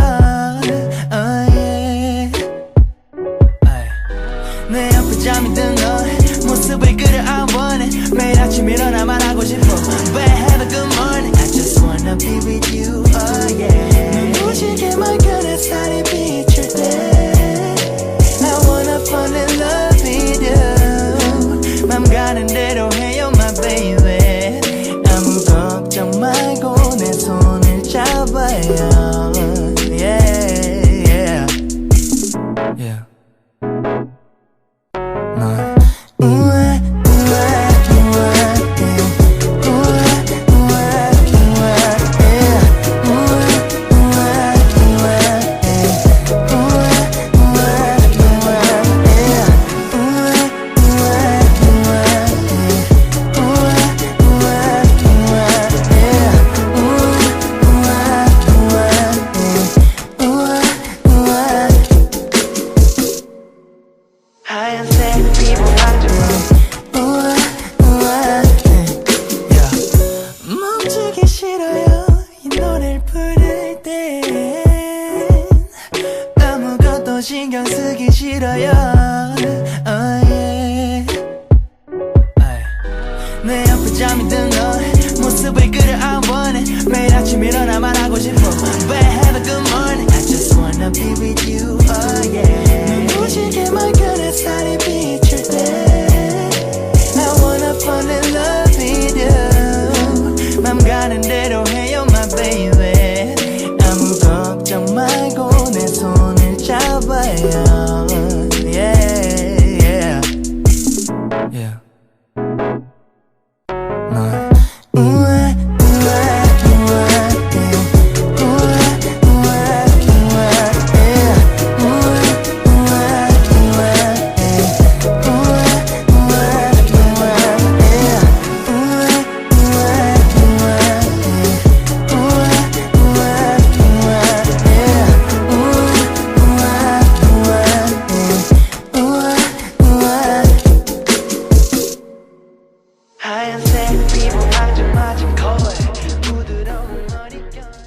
아, 예. 내 옆에 잠이 든 너 모습을 그려 I want it 매일 아침 일어나 말하고 싶어. 들어요. 이 노래를 부를 땐 아무것도 신경 쓰기 싫어요. Yeah. 하얀색 피부 가진 마진 거울 부드러운